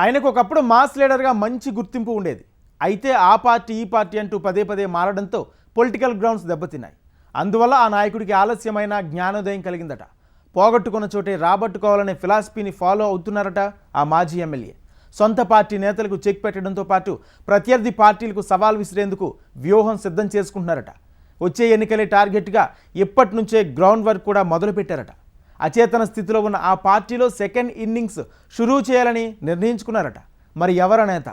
ఆయనకు ఒకప్పుడు మాస్ లీడర్గా మంచి గుర్తింపు ఉండేది. అయితే ఆ పార్టీ ఈ పార్టీ అంటూ పదే పదే మారడంతో పొలిటికల్ గ్రౌండ్స్ దెబ్బతిన్నాయి. అందువల్ల ఆ నాయకుడికి ఆలస్యమైన జ్ఞానోదయం కలిగిందట. పోగొట్టుకున్న చోటే రాబట్టుకోవాలనే ఫిలాసఫీని ఫాలో అవుతున్నారట ఆ మాజీ ఎమ్మెల్యే. సొంత పార్టీ నేతలకు చెక్ పెట్టడంతో పాటు ప్రత్యర్థి పార్టీలకు సవాల్ విసిరేందుకు వ్యూహం సిద్ధం చేసుకుంటున్నారట. వచ్చే ఎన్నికలే టార్గెట్గా ఇప్పటి నుంచే గ్రౌండ్ వర్క్ కూడా మొదలుపెట్టారట. అచేతన స్థితిలో ఉన్న ఆ పార్టీలో సెకండ్ ఇన్నింగ్స్ షురూ చేయాలని నిర్ణయించుకున్నారట. మరి ఎవర నేత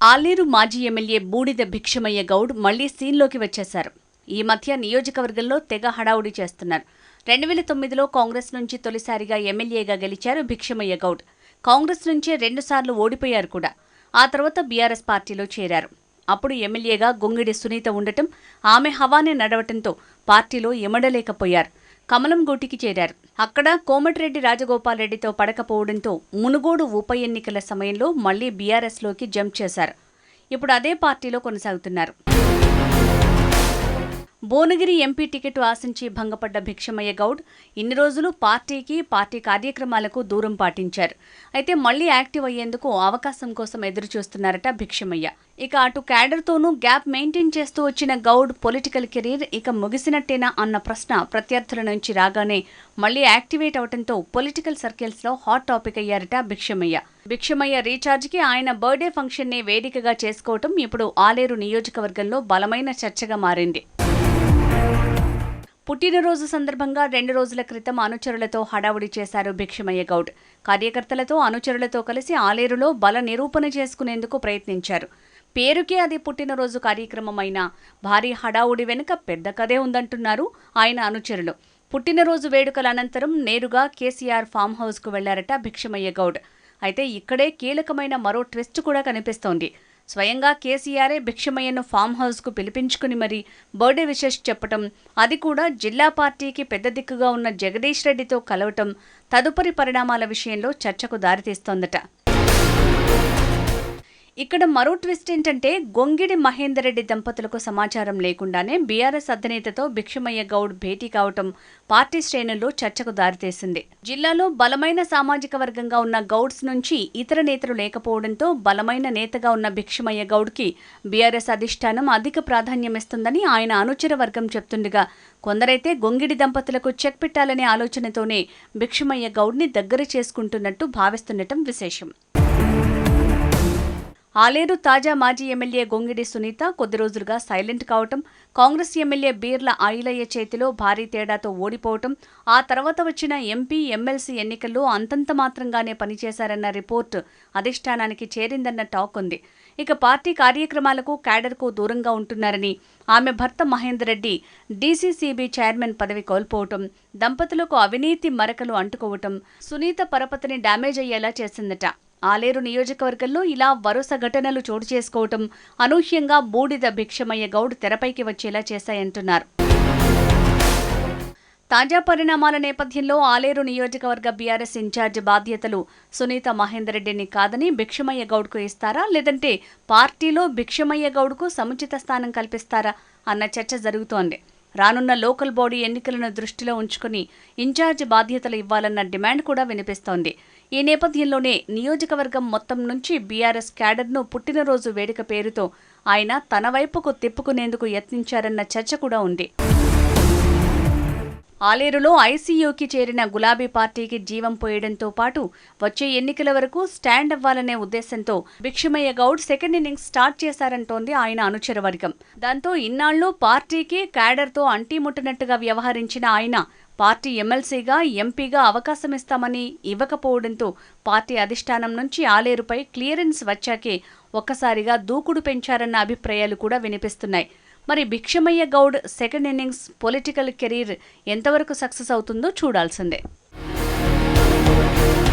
ఆలేరు మాజీ ఎమ్మెల్యే బూడిద భిక్షమయ్య గౌడ్ మళ్ళీ సీన్లోకి వచ్చేశారు. ఈ మధ్య నియోజకవర్గంలో తెగ హడావుడి చేస్తున్నారు. రెండు వేల తొమ్మిదిలో కాంగ్రెస్ నుంచి తొలిసారిగా ఎమ్మెల్యేగా గెలిచారు భిక్షమయ్య గౌడ్. కాంగ్రెస్ నుంచే రెండుసార్లు ఓడిపోయారు కూడా. ఆ తర్వాత బీఆర్ఎస్ పార్టీలో చేరారు. అప్పుడు ఎమ్మెల్యేగా గొంగిడి సునీత ఉండటం ఆమె హవానే నడవటంతో పార్టీలో ఎమడలేకపోయారు. కమలం గూటికి చేరారు. అక్కడ కోమటిరెడ్డి రాజగోపాల్ రెడ్డితో పడకపోవడంతో మునుగోడు ఉప ఎన్నికల సమయంలో మళ్ళీ బీఆర్ఎస్లోకి జంప్ చేశారు. ఇప్పుడు అదే పార్టీలో కొనసాగుతున్నారు. భువనగిరి ఎంపీ టికెట్ ఆశించి భంగపడ్డ భిక్షమయ్య గౌడ్ ఇన్ని రోజులు పార్టీకి పార్టీ కార్యక్రమాలకు దూరం పాటించారు. అయితే మళ్ళీ యాక్టివ్ అయ్యేందుకు అవకాశం కోసం ఎదురు చూస్తున్నారట భిక్షమయ్య. ఇక అటు క్యాడర్తోనూ గ్యాప్ మెయింటైన్ చేస్తూ వచ్చిన గౌడ్ పొలిటికల్ కెరీర్ ఇక ముగిసినట్టేనా అన్న ప్రశ్న ప్రత్యర్థుల నుంచి రాగానే మళ్ళీ యాక్టివేట్ అవడంతో పొలిటికల్ సర్కిల్స్లో హాట్ టాపిక్ అయ్యారట భిక్షమయ్య. భిక్షమయ్య రీఛార్జ్కి ఆయన బర్త్డే ఫంక్షన్ని వేదికగా చేసుకోవటం ఇప్పుడు ఆలేరు నియోజకవర్గంలో బలమైన చర్చగా మారింది. పుట్టినరోజు సందర్భంగా రెండు రోజుల క్రితం అనుచరులతో హడావుడి చేశారు భిక్షమయ్య గౌడ్. కార్యకర్తలతో అనుచరులతో కలిసి ఆలేరులో బల నిరూపణ చేసుకునేందుకు ప్రయత్నించారు. పేరుకే అది పుట్టినరోజు కార్యక్రమమైన భారీ హడావుడి వెనుక పెద్ద కథే ఉందంటున్నారు ఆయన అనుచరులు. పుట్టినరోజు వేడుకల అనంతరం నేరుగా కేసీఆర్ ఫామ్ హౌస్కు వెళ్ళారట భిక్షమయ్య గౌడ్. అయితే ఇక్కడే కీలకమైన మరో ట్విస్ట్ కూడా కనిపిస్తోంది. స్వయంగా కేసీఆరే భిక్షమయ్యను ఫామ్ హౌస్కు పిలిపించుకుని మరీ బర్త్డే విషెస్ చెప్పటం అది కూడా జిల్లా పార్టీకి పెద్ద దిక్కుగా ఉన్న జగదీష్ రెడ్డితో కలవటం తదుపరి పరిణామాల విషయంలో చర్చకు దారితీస్తోందట. ఇక్కడ మరో ట్విస్ట్ ఏంటంటే గొంగిడి మహేందర్ రెడ్డి దంపతులకు సమాచారం లేకుండానే బీఆర్ఎస్ అధినేతతో భిక్షమయ్య గౌడ్ భేటీ కావటం పార్టీ శ్రేణుల్లో చర్చకు దారితీసింది. జిల్లాలో బలమైన సామాజిక వర్గంగా ఉన్న గౌడ్స్ నుంచి ఇతర నేతలు లేకపోవడంతో బలమైన నేతగా ఉన్న భిక్షమయ్య గౌడ్కి బీఆర్ఎస్ అధిష్టానం అధిక ప్రాధాన్యమిస్తుందని ఆయన అనుచర వర్గం చెప్తుండగా కొందరైతే గొంగిడి దంపతులకు చెక్ పెట్టాలనే ఆలోచనతోనే భిక్షమయ్య గౌడ్ని దగ్గర చేసుకుంటున్నట్టు భావిస్తుండటం విశేషం. ఆలేరు తాజా మాజీ ఎమ్మెల్యే గొంగిడి సునీత కొద్ది రోజులుగా సైలెంట్ కావటం కాంగ్రెస్ ఎమ్మెల్యే బీర్ల ఆయిలయ్య చేతిలో భారీ తేడాతో ఓడిపోవటం ఆ తర్వాత వచ్చిన ఎంపీ ఎమ్మెల్సీ ఎన్నికల్లో అంతంత మాత్రంగానే పనిచేశారన్న రిపోర్టు అధిష్టానానికి చేరిందన్న టాక్ ఉంది. ఇక పార్టీ కార్యక్రమాలకు క్యాడర్కు దూరంగా ఉంటున్నారని ఆమె భర్త మహేందర్ రెడ్డి డీసీసీబీ చైర్మన్ పదవి కోల్పోవటం దంపతులకు అవినీతి మరకలు అంటుకోవటం సునీత పరపతిని డ్యామేజ్ అయ్యేలా చేసిందట. ఆలేరు నియోజకవర్గంలో ఇలా వరుస ఘటనలు చోటు చేసుకోవటం అనూహ్యంగా బూడిద భిక్షమయ్య గౌడ్ తెరపైకి వచ్చేలా చేశాయంటున్నారు. తాజా పరిణామాల నేపథ్యంలో ఆలేరు నియోజకవర్గ బీఆర్ఎస్ ఇన్ఛార్జ్ బాధ్యతలు సునీత మహేందర్ రెడ్డిని కాదని భిక్షమయ్య గౌడ్కు ఇస్తారా? లేదంటే పార్టీలో భిక్షమయ్య గౌడ్కు సముచిత స్థానం కల్పిస్తారా? అన్న చర్చ జరుగుతోంది. రానున్న లోకల్ బాడీ ఎన్నికలను దృష్టిలో ఉంచుకుని ఇన్ఛార్జ్ బాధ్యతలు ఇవ్వాలన్న డిమాండ్ కూడా వినిపిస్తోంది. ఈ నేపథ్యంలోనే నియోజకవర్గం మొత్తం నుంచి బీఆర్ఎస్ క్యాడర్ను పుట్టినరోజు వేడుక పేరుతో ఆయన తన వైపుకు తిప్పుకునేందుకు యత్నించారన్న చర్చ కూడా ఉంది. ఆలేరులో ఐసీయూకి చేరిన గులాబీ పార్టీకి జీవం పోయడంతో పాటు వచ్చే ఎన్నికల వరకు స్టాండ్ అవ్వాలనే ఉద్దేశంతో Bhikshamaiah Goud second innings start చేశారంటోంది ఆయన అనుచర వర్గం. దాంతో ఇన్నాళ్ళు పార్టీకి క్యాడర్తో అంటీముట్టనట్టుగా వ్యవహరించిన ఆయన పార్టీ ఎమ్మెల్సీగా ఎంపీగా అవకాశం ఇస్తామని ఇవ్వకపోవడంతో పార్టీ అధిష్టానం నుంచి ఆలేరుపై క్లియరెన్స్ వచ్చాకే ఒక్కసారిగా దూకుడు పెంచారన్న అభిప్రాయాలు కూడా వినిపిస్తున్నాయి. మరి Bhikshamaiah Goud second innings political career ఎంతవరకు సక్సెస్ అవుతుందో చూడాల్సిందే.